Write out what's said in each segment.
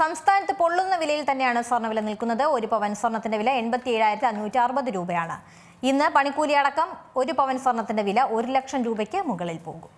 സംസ്ഥാനത്ത് പൊള്ളുന്ന വിലയിൽ തന്നെയാണ് സ്വർണവില നിൽക്കുന്നത്. ഒരു പവൻ സ്വർണത്തിന്റെ വില എൺപത്തി ഏഴായിരത്തി അഞ്ഞൂറ്റി അറുപത് രൂപയാണ്. ഇന്ന് പണിക്കൂലി അടക്കം ഒരു പവൻ സ്വർണത്തിന്റെ വില ഒരു ലക്ഷം രൂപയ്ക്ക് മുകളിൽ പോകും.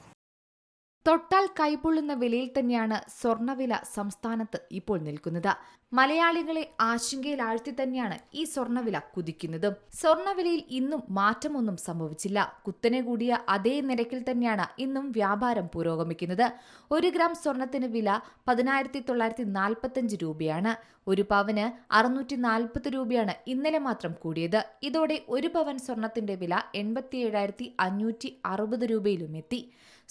തൊട്ടാൽ കൈപൊള്ളുന്ന വിലയിൽ തന്നെയാണ് സ്വർണവില സംസ്ഥാനത്ത് ഇപ്പോൾ നിൽക്കുന്നത്. മലയാളികളെ ആശങ്കയിൽ ആഴ്ത്തി തന്നെയാണ് ഈ സ്വർണവില കുതിക്കുന്നതും. സ്വർണവിലയിൽ ഇന്നും മാറ്റമൊന്നും സംഭവിച്ചില്ല. കുത്തനെ കൂടിയ അതേ നിരക്കിൽ തന്നെയാണ് ഇന്നും വ്യാപാരം പുരോഗമിക്കുന്നത്. ഒരു ഗ്രാം സ്വർണത്തിന് വില പതിനായിരത്തി തൊള്ളായിരത്തി നാൽപ്പത്തഞ്ച് രൂപയാണ്. ഒരു പവന് അറുന്നൂറ്റി നാൽപ്പത് രൂപയാണ് ഇന്നലെ മാത്രം കൂടിയത്. ഇതോടെ ഒരു പവൻ സ്വർണത്തിന്റെ വില എൺപത്തി ഏഴായിരത്തി അഞ്ഞൂറ്റി അറുപത് രൂപയിലും എത്തി.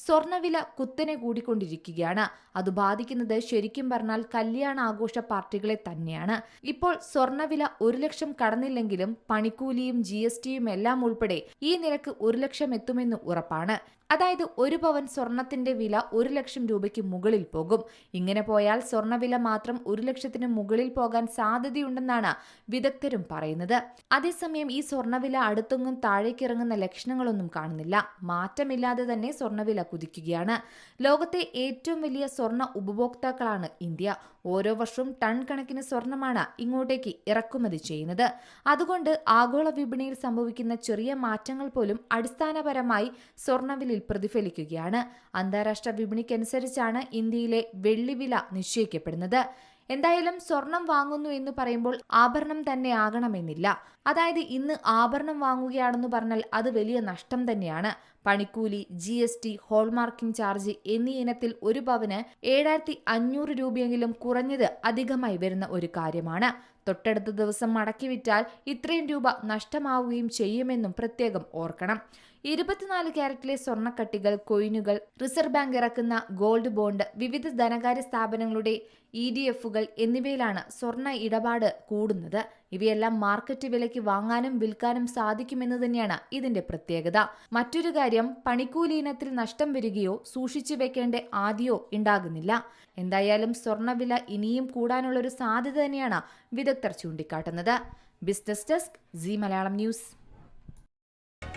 സ്വർണവില കുത്തനെ കൂടിക്കൊണ്ടിരിക്കുകയാണ്. അത് ബാധിക്കുന്നത് ശരിക്കും പറഞ്ഞാൽ കല്യാണ ആഘോഷ പാർട്ടികളെ തന്നെയാണ്. ഇപ്പോൾ സ്വർണവില ഒരു ലക്ഷം കടന്നില്ലെങ്കിലും പണിക്കൂലിയും ജി എസ് ടിയും എല്ലാം ഉൾപ്പെടെ ഈ നിരക്ക് ഒരു ലക്ഷം എത്തുമെന്ന് ഉറപ്പാണ്. അതായത് ഒരു പവൻ സ്വർണത്തിന്റെ വില ഒരു ലക്ഷം രൂപയ്ക്ക് മുകളിൽ പോകും. ഇങ്ങനെ പോയാൽ സ്വർണവില മാത്രം ഒരു ലക്ഷത്തിന് മുകളിൽ പോകാൻ സാധ്യതയുണ്ടെന്നാണ് വിദഗ്ധരും പറയുന്നത്. അതേസമയം ഈ സ്വർണവില അടുത്തൊന്നും താഴേക്കിറങ്ങുന്ന ലക്ഷണങ്ങളൊന്നും കാണുന്നില്ല. മാറ്റമില്ലാതെ തന്നെ സ്വർണവില കുതിക്കുകയാണ്. ലോകത്തെ ഏറ്റവും വലിയ സ്വർണ ഉപഭോക്താക്കളാണ് ഇന്ത്യ. ഓരോ വർഷവും ടൺ കണക്കിന് സ്വർണമാണ് ഇങ്ങോട്ടേക്ക് ഇറക്കുമതി ചെയ്യുന്നത്. അതുകൊണ്ട് ആഗോള വിപണിയിൽ സംഭവിക്കുന്ന ചെറിയ മാറ്റങ്ങൾ പോലും അടിസ്ഥാനപരമായി സ്വർണവിലയിൽ പ്രതിഫലിക്കുകയാണ്. അന്താരാഷ്ട്ര വിപണിക്കനുസരിച്ചാണ് ഇന്ത്യയിലെ വെള്ളിവില നിശ്ചയിക്കപ്പെടുന്നത്. എന്തായാലും സ്വർണം വാങ്ങുന്നു എന്ന് പറയുമ്പോൾ ആഭരണം തന്നെ ആകണമെന്നില്ല. അതായത് ഇന്ന് ആഭരണം വാങ്ങുകയാണെന്ന് പറഞ്ഞാൽ അത് വലിയ നഷ്ടം തന്നെയാണ്. പണിക്കൂലി G S T hallmarking charge എന്നീ ഇനത്തിൽ ഒരു പവന് ഏഴായിരത്തി അഞ്ഞൂറ് രൂപയെങ്കിലും കുറഞ്ഞത് അധികമായി വരുന്ന ഒരു കാര്യമാണ്. തൊട്ടടുത്ത ദിവസം മടക്കി വിറ്റാൽ ഇത്രയും രൂപ നഷ്ടമാവുകയും ചെയ്യുമെന്നും പ്രത്യേകം ഓർക്കണം. ഇരുപത്തിനാല് ക്യാരറ്റിലെ സ്വർണക്കട്ടികൾ കൊയിനുകൾ റിസർവ് ബാങ്ക് ഇറക്കുന്ന ഗോൾഡ് ബോണ്ട് വിവിധ ധനകാര്യ സ്ഥാപനങ്ങളുടെ ഇ ഡി എഫുകൾ എന്നിവയിലാണ് സ്വർണ ഇടപാട് കൂടുന്നത്. ഇവയെല്ലാം മാർക്കറ്റ് വിലയ്ക്ക് വാങ്ങാനും വിൽക്കാനും സാധിക്കുമെന്ന് തന്നെയാണ് ഇതിന്റെ പ്രത്യേകത. മറ്റൊരു കാര്യം പണിക്കൂലി ഇനത്തിൽ നഷ്ടം വരികയോ സൂക്ഷിച്ചു വെക്കേണ്ട ആദ്യോ ഉണ്ടാകുന്നില്ല. എന്തായാലും സ്വർണവില ഇനിയും കൂടാനുള്ള ഒരു സാധ്യത തന്നെയാണ് വിദഗ്ധർ ചൂണ്ടിക്കാട്ടുന്നത്. Business desk C Malayalam news.